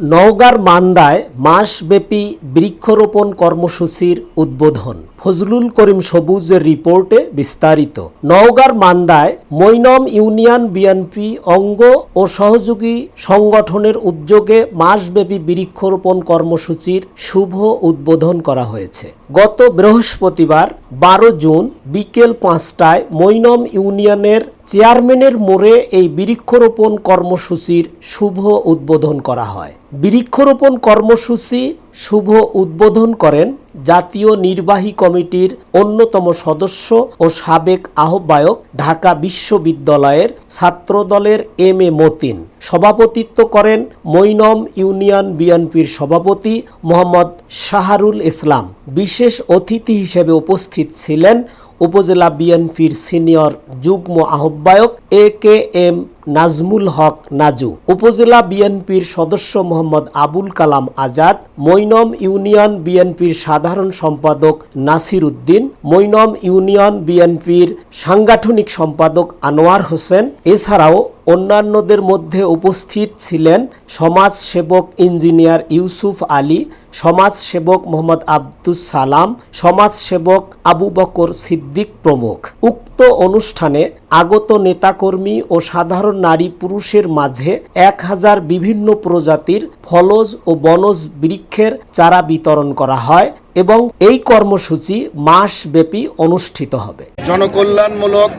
নওগাঁর মান্দায় মাসব্যাপী বৃক্ষরোপণ কর্মসূচির উদ্বোধন। ফজলুল করিম সবুজের রিপোর্টে বিস্তারিত। নওগাঁর মান্দায় মৈনম ইউনিয়ন বিএনপি অঙ্গ ও সহযোগী সংগঠনের উদ্যোগে মাসব্যাপী বৃক্ষরোপণ কর্মসূচির শুভ উদ্বোধন করা হয়েছে। গত বৃহস্পতিবার বারো জুন বিকেল পাঁচটায় মৈনম ইউনিয়নের চেয়ারম্যানের মোড়ে এই বৃক্ষরোপণ কর্মসূচির শুভ উদ্বোধন করা হয়। বৃক্ষরোপণ কর্মসূচি শুভ উদ্বোধন করেন জাতীয় নির্বাহী কমিটির অন্যতম সদস্য ও সাবেক আহ্বায়ক ঢাকা বিশ্ববিদ্যালয়ের ছাত্রদলের এম এ মতিন। সভাপতিত্ব করেন মৈনম ইউনিয়ন বিএনপির সভাপতি মোহাম্মদ শাহারুল ইসলাম। বিশেষ অতিথি হিসেবে উপস্থিত ছিলেন উপজেলা বিএনপির সিনিয়র যুগ্ম আহ্বায়ক এ কে এম নাজমুল হক নাজু, উপজেলা বিএনপির সদস্য মোহাম্মদ আবুল কালাম আজাদ, মৈনম ইউনিয়ন বিএনপির সাধারণ সম্পাদক নাসির উদ্দিন, মৈনম ইউনিয়ন বিএনপির সাংগঠনিক সম্পাদক আনোয়ার হোসেন। এছাড়াও অন্যান্যদের মধ্যে উপস্থিত ছিলেন সমাজসেবক ইঞ্জিনিয়ার ইউসুফ আলী, সমাজসেবক মোহাম্মদ আব্দুস সালাম, সমাজসেবক আবু বকর সিদ্দিক প্রমুখ। উক্ত অনুষ্ঠানে আগত নেতাকর্মী ও সাধারণ নারী পুরুষের মাঝে এক হাজার বিভিন্ন প্রজাতির ফলজ ও বনজ বৃক্ষের চারা বিতরণ করা হয় এবং এই কর্মসূচি মাসব্যাপী অনুষ্ঠিত হবে। জনকল্যাণমূলক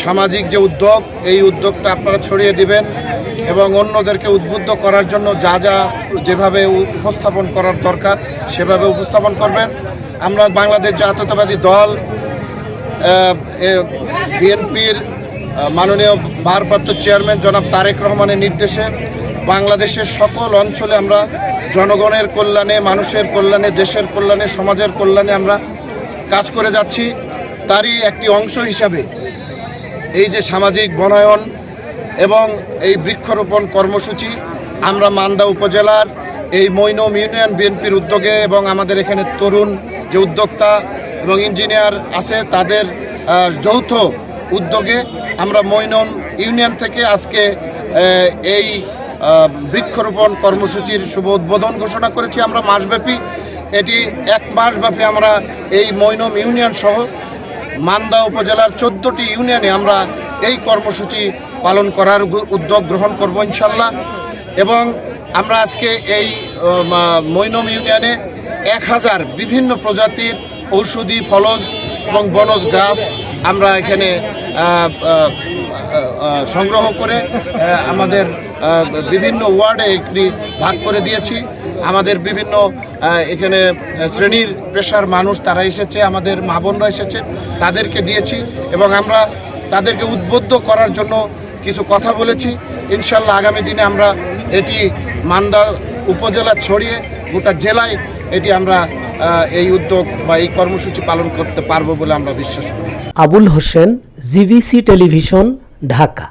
সামাজিক যে উদ্যোগ, এই উদ্যোগটা আপনারা ছড়িয়ে দিবেন এবং অন্যদেরকে উদ্বুদ্ধ করার জন্য যা যা যেভাবে উপস্থাপন করার দরকার সেভাবে উপস্থাপন করবেন। আমরা বাংলাদেশ জাতীয়তাবাদী দল বিএনপির মাননীয় ভারপ্রাপ্ত চেয়ারম্যান জনাব তারেক রহমানের নির্দেশে বাংলাদেশের সকল অঞ্চলে আমরা জনগণের কল্যাণে, মানুষের কল্যাণে, দেশের কল্যাণে, সমাজের কল্যাণে আমরা কাজ করে যাচ্ছি। তারই একটি অংশ হিসাবে এই যে সামাজিক বনায়ন এবং এই বৃক্ষরোপণ কর্মসূচি আমরা মান্দা উপজেলার এই মৈনম ইউনিয়ন বিএনপির উদ্যোগে এবং আমাদের এখানে তরুণ যে উদ্যোক্তা এবং ইঞ্জিনিয়ার আছে তাদের যৌথ উদ্যোগে আমরা মৈনম ইউনিয়ন থেকে আজকে এই বৃক্ষরোপণ কর্মসূচির শুভ উদ্বোধন ঘোষণা করেছি আমরা মাসব্যাপী। এটি এক মাসব্যাপী আমরা এই মৈনম ইউনিয়ন সহ মান্দা উপজেলার চোদ্দোটি ইউনিয়নে আমরা এই কর্মসূচি পালন করার উদ্যোগ গ্রহণ করব ইনশাল্লাহ। এবং আমরা আজকে এই মৈনম ইউনিয়নে এক হাজার বিভিন্ন প্রজাতির ঔষধি ফলজ এবং বনজ গাছ আমরা এখানে সংগ্রহ করে আমাদের বিভিন্ন ওয়ার্ডে একটি ভাগ করে দিয়েছি। আমাদের বিভিন্ন এখানে শ্রেণির পেশার মানুষ তারা এসেছে, আমাদের মা বোনরা এসেছে, তাদেরকে দিয়েছি এবং আমরা তাদেরকে উদ্বুদ্ধ করার জন্য কিছু কথা বলেছি। ইনশাল্লাহ আগামী দিনে আমরা এটি মান্দা উপজেলা ছড়িয়ে গোটা জেলায় এটি আমরা এই উদ্যোগ বা এই কর্মসূচি পালন করতে পারব বলে আমরা বিশ্বাস করি। Abul Hossain GVC television, Dhaka.